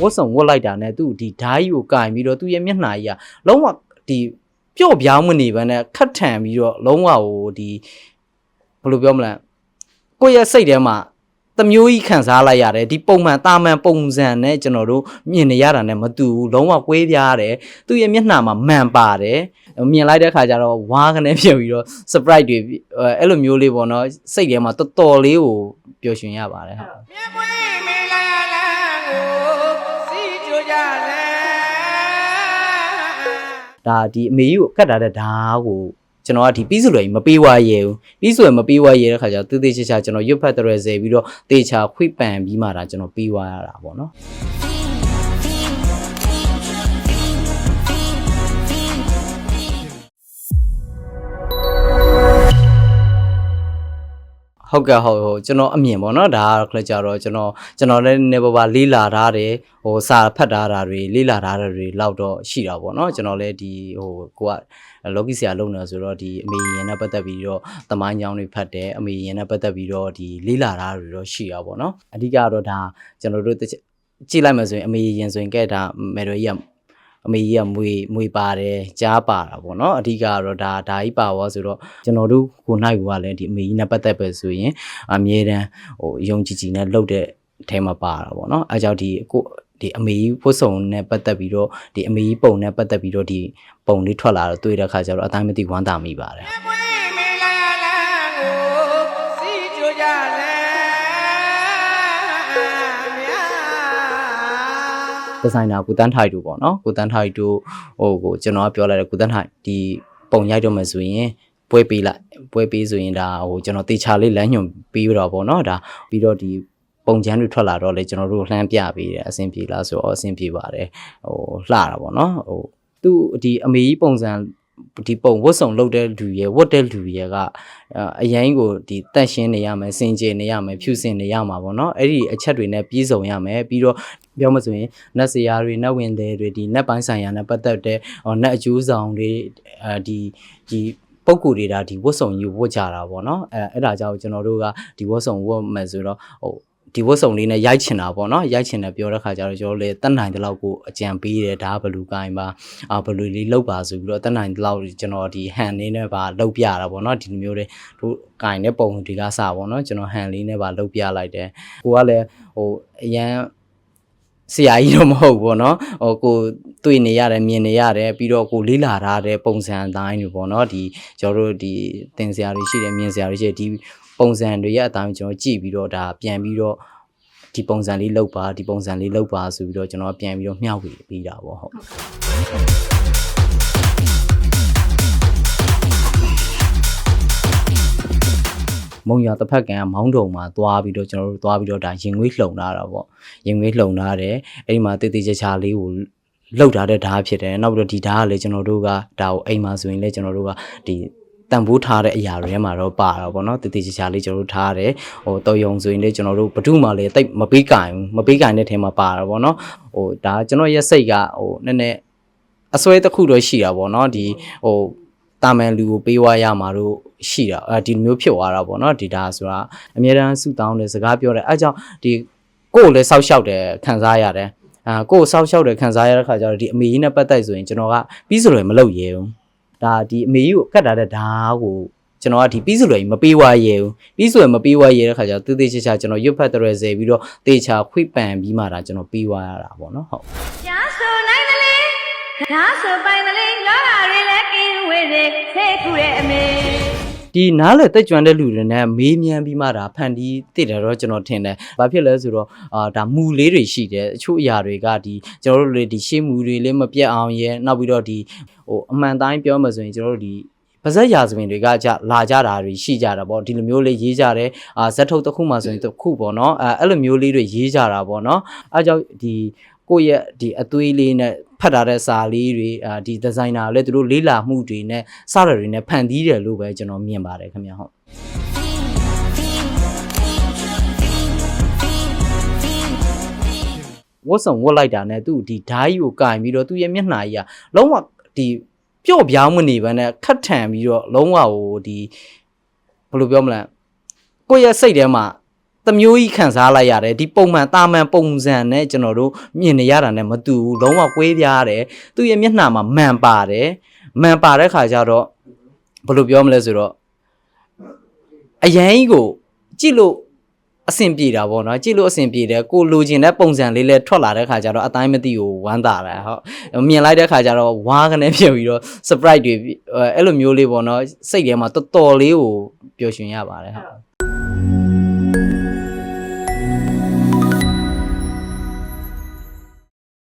ဝတ်ဆောင်ဝတ်လိုက်တာနဲ့သူ့ဒီဓာကြီးကိုကင်ပြီးတော့သူ့ရဲ့မျက်နှာကြီးကလုံးဝဒီပျော့ပြောင်းမနေဘဲနဲ့ခတ်ထန်ပြီးတော့လုံးဝဟိုဒီဘယ်လိုပြောမလဲကိုယ့်ရဲ့စိတ်ထဲမှာတမျိုးကြီးခံစားလိုက်ရတယ်ဒီပုံမှန်တာမန်ပုံစံနဲ့ကျွန်တော်တို့မြင်နေရတာနဲ့မတူဘူးလုံးဝကွဲပြားတယ်သူ့ရဲ့မျက်နှာမှာမှန်ပါတယ်မြင်လိုက်တဲ့ခါကျတော့ဝါးကနေဖြစ်ပြီးတော့ surprise တွေအဲ့လိုမျိုးလေးပေါ့နော်စိတ်ထဲမှာတော်တော်လေးကိုပျော်ရွှင်ရပါတယ်ဟုတ် ဒါဒီအမေကြီးကိုကတ်ထားတဲ့ဓာတ်ကိုကျွန်တော်ကဒီပြီးစုလွယ်ကြီးမပေးဝရဲဘူးပြီးစုလွယ်မပေးဝရဲတဲ့ခါကျတော့တေးသေးချာချာကျွန်တော်ရွတ်ဖတ်တရယ်ဆယ်ပြီးတော့တေချာခွိပန်ပြီးမှဒါကျွန်တော်ပေးဝရတာပေါ့နော် ဟုတ်ကဲ့ဟုတ်ဟုတ်ကျွန်တော်အမြင်ပေါ့နော်ဒါကတော့ကြတော့ကျွန်တော်ကျွန်တော်လည်းနည်းနည်းပါးပါးလေးလာထားတယ်ဟိုစာဖတ်ထားတာတွေလေးလာထားတာတွေလောက်တော့ရှိတာပေါ့နော်ကျွန်တော်လည်းဒီဟိုကိုကလောကီဆရာလုံနေဆိုတော့ဒီအမေရင်နဲ့ပတ်သက်ပြီးတော့တမိုင်းကြောင်းတွေဖတ်တယ်အမေရင်နဲ့ပတ်သက်ပြီးတော့ဒီလေးလာထားတွေတော့ရှိတာပေါ့နော်အဓိကတော့ဒါကျွန်တော်တို့တစ်ချက်ကြည့်လိုက်မှဆိုရင်အမေရင်ဆိုရင်ကဲဒါမယ်တော်ကြီးက အမေကြီးကမွေမွေပါတယ်ကြားပါတာပေါ့နော်အဓိကကတော့ဒါဒါကြီးပါသွားဆိုတော့ကျွန်တော်တို့ကိုနိုင်ကလည်းဒီအမေကြီးနဲ့ပတ်သက်ပဲဆိုရင်အမြဲတမ်းဟိုယုံကြည်ကြည်နဲ့လှုပ်တဲ့အထဲမှာပါတာပေါ့နော်အဲကြောင့်ဒီကိုဒီအမေကြီးဝတ်စုံနဲ့ပတ်သက်ပြီးတော့ဒီအမေကြီးပုံနဲ့ပတ်သက်ပြီးတော့ဒီပုံလေးထွက်လာတော့တွေ့တဲ့ခါကျတော့အတိုင်းမသိဝမ်းသာမိပါတယ် ဒီဇိုင်နာကိုတန်းထိုက်တို့ပေါ့နော်ကိုတန်းထိုက်တို့ဟိုကိုကျွန်တော်ကပြောလိုက်တယ်ကိုတန်းထိုက်ဒီပုံရိုက်တော့မယ်ဆိုရင်ပွဲပေးလိုက်ပွဲပေးဆိုရင်ဒါဟိုကျွန်တော်တေချာလေးလမ်းညွန်ပြီးတော့ပေါ့နော်ဒါပြီးတော့ဒီပုံချမ်းတွေထွက်လာတော့လေကျွန်တော်တို့လှမ်းပြပေးတယ်အဆင်ပြေလားဆိုတော့အဆင်ပြေပါတယ်ဟိုလှတာပေါ့နော်ဟိုသူ့ဒီအမေကြီးပုံစံ ဒီပုံဝတ်စုံလုပ်တဲ့လူရဲ့ဝတ်တဲ့လူရဲ့ကအရင်ကိုဒီတန့်ရှင်းနေရမယ်စင်ကြယ်နေရမယ်ဖြူစင်နေရမှာပေါ့နော်အဲ့ဒီအချက်တွေနဲ့ပြည့်စုံရမယ်ပြီးတော့ပြောမှဆိုရင်နတ်စရာတွေနတ်ဝင်တွေတွေဒီနတ်ပိုင်းဆိုင်ရာနဲ့ပတ်သက်တဲ့ဟောနတ်အကျိုးဆောင်တွေအဲဒီဒီပုံကူတွေဒါဒီဝတ်စုံယူဝတ်ကြတာပေါ့နော်အဲအဲ့ဒါကြောင့်ကျွန်တော်တို့ကဒီဝတ်စုံဝတ်မယ်ဆိုတော့ဟို ဒီဝတ်စုံလေးနဲ့ရိုက်ချင်တာပေါ့နော်ရိုက်ချင်တယ်ပြောတဲ့ခါကျတော့ကျွန်တော်လည်းတက်နိုင်တဲ့လောက်ကိုအကြံပေးတယ်ဒါကဘလူကိုင်းပါအာဘလူလေးလောက်ပါဆိုပြီးတော့တက်နိုင်တဲ့လောက်ကျွန်တော်ဒီဟန်လေးနဲ့ပါလောက်ပြတာပေါ့နော်ဒီလိုမျိုးတွေတို့ကိုင်းတဲ့ပုံတွေကစပေါ့နော်ကျွန်တော်ဟန်လေးနဲ့ပါလောက်ပြလိုက်တယ်ကိုကလည်းဟိုအရန်ဆရာကြီးတော့မဟုတ်ဘူးပေါ့နော်ဟိုကိုတွေ့နေရတယ်မြင်နေရတယ်ပြီးတော့ကိုလေးလာထားတဲ့ပုံစံအတိုင်းတွေပေါ့နော်ဒီကျွန်တော်တို့ဒီသင်ဆရာတွေရှိတယ်မြင်ဆရာတွေရှိတယ်ဒီ ပုံစံတွေရဲ့အတိုင်းကျွန်တော်ကြည့်ပြီးတော့ဒါပြန်ပြီးတော့ဒီပုံစံလေးလောက်ပါဒီပုံစံလေးလောက်ပါဆိုပြီးတော့ကျွန်တော်ပြန်ပြီးတော့မျှဝေပေးတာပေါ့ဟုတ်မုံရတစ်ဖက်ကံမောင်းတုံမှာသွားပြီးတော့ကျွန်တော်တို့သွားပြီးတော့ဒါရင်ငွေးလှုံလာတာပေါ့ရင်ငွေးလှုံလာတယ်အဲ့ဒီမှာတေးသေးချာချာလေးကိုလှုပ်ထားတဲ့ဓာတ်ဖြစ်တယ်နောက်ပြီးတော့ဒီဓာတ်ကလည်းကျွန်တော်တို့ကဒါကိုအိမ်မှာဆိုရင်လည်းကျွန်တော်တို့ကဒီ တန်ဖိုးထားတဲ့အရာတွေထဲမှာတော့ပါတာပေါ့နော်တေးသေးချာချာလေးကျွန်တော်တို့ထားရတယ်ဟိုတော်ယုံဆိုရင်လည်းကျွန်တော်တို့ဘဒုမှလည်းတိတ်မပေးကင်ဘူးမပေးကင်တဲ့ထဲမှာပါတာပေါ့နော်ဟိုဒါကျွန်တော်ရဲ့စိတ်ကဟိုနည်းနည်းအစွဲတစ်ခုတော့ရှိတာပေါ့နော်ဒီဟိုတာမန်လူကိုပေးဝရမှာတို့ရှိတာအဲဒီလိုမျိုးဖြစ်သွားတာပေါ့နော်ဒီဒါဆိုတာအများတန်းစုတောင်းတယ်စကားပြောတယ်အဲကြောင့်ဒီကိုယ်ကိုလည်းစောက်ရှောက်တယ်ခံစားရတယ်အာကိုယ်ကိုစောက်ရှောက်တယ်ခံစားရတဲ့ခါကျတော့ဒီအမေကြီးနဲ့ပတ်သက်ဆိုရင်ကျွန်တော်ကပြီးစလွယ်မလုပ်ရဲဘူး ဒါဒီအမေကြီးကိုကတ်ထားတဲ့ဓာတ်ကိုကျွန်တော်ကဒီပြီးစလွယ်ကြီးမပေးဝရဲဘူးပြီးစလွယ်မပေးဝရဲတဲ့ခါကျတော့တေးသေးချာချာကျွန်တော်ရွတ်ဖတ်တရယ်ဆယ်ပြီးတော့တေချာခွိပန်ပြီးမှဒါကျွန်တော်ပေးဝရတာပေါ့နော်ဟုတ်ညာဆိုနိုင်မလေးဒါဆိုပိုင်မလေးလောကတွေလည်းကင်းဝေးစေဆေးခုရဲ့အမေ ဒီနားလေတက်ကြွတဲ့လူတွေနဲ့မေးမြန်းပြီးမှဒါဖန်တီးတည်တယ်တော့ကျွန်တော်ထင်တယ်။ဘာဖြစ်လဲဆိုတော့အာဒါမူလေးတွေရှိတယ်။အချို့အရာတွေကဒီကျွန်တော်တို့လေဒီရှေ့မူတွေလည်းမပြတ်အောင်ရဲနောက်ပြီးတော့ဒီဟိုအမှန်တိုင်းပြောမှဆိုရင်ကျွန်တော်တို့ဒီပါဇက်ရာဇဝင်တွေကကြလာကြတာတွေရှိကြတာပေါ့ဒီလိုမျိုးလေးရေးကြတယ်အာဇက်ထုတ်တစ်ခုမှဆိုရင်တစ်ခုပေါ့နော်အဲအဲ့လိုမျိုးလေးတွေရေးကြတာပေါ့နော်အဲကြောင့်ဒီ ကိုယ့်ရဲ့ဒီအသွေးလေးနဲ့ဖတ်ထားတဲ့စာလေးတွေအာဒီဒီဇိုင်နာလည်းသူတို့လေးလာမှုတွေနဲ့စရတွေနဲ့ဖန်တီးတယ်လို့ပဲကျွန်တော်မြင်ပါတယ်ခင်ဗျာဟုတ်ဝတ်ဆောင်ဝတ်လိုက်တာနဲ့သူ့ဒီဓာကြီးကိုကင်ပြီးတော့သူ့ရဲ့မျက်နှာကြီးကလုံးဝဒီပျော့ပြောင်းမနေဘဲနဲ့ခတ်ထန်ပြီးတော့လုံးဝဟိုဒီဘယ်လိုပြောမလဲကိုယ့်ရဲ့စိတ်ထဲမှာ တတစ်မျိုးကြီးခံစားလိုက်ရတယ်ဒီပုံမှန်တာမန်ပုံစံနဲ့ကျွန်တော်တို့မြင်နေရတာနဲ့မတူဘူးလုံးဝကွဲပြားတယ်သူ့ရဲ့မျက်နှာမှာမှန်ပါတယ်မှန်ပါတဲ့ခါကျတော့ဘယ်လိုပြောမလဲဆိုတော့အရန်ကြီးကိုကြည့်လို့အဆင်ပြေတာပေါ့နော်ကြည့်လို့အဆင်ပြေတယ်ကိုလိုချင်တဲ့ပုံစံလေးလဲထွက်လာတဲ့ခါကျတော့အတိုင်းမသိကိုဝမ်းသာတယ်ဟုတ်မြင်လိုက်တဲ့ခါကျတော့ဝါးကနေဖြစ်ပြီးတော့ surprise တွေအဲ့လိုမျိုးလေးပေါ့နော်စိတ်ထဲမှာတော်တော်လေးကိုပျော်ရွှင်ရပါတယ်ဟုတ်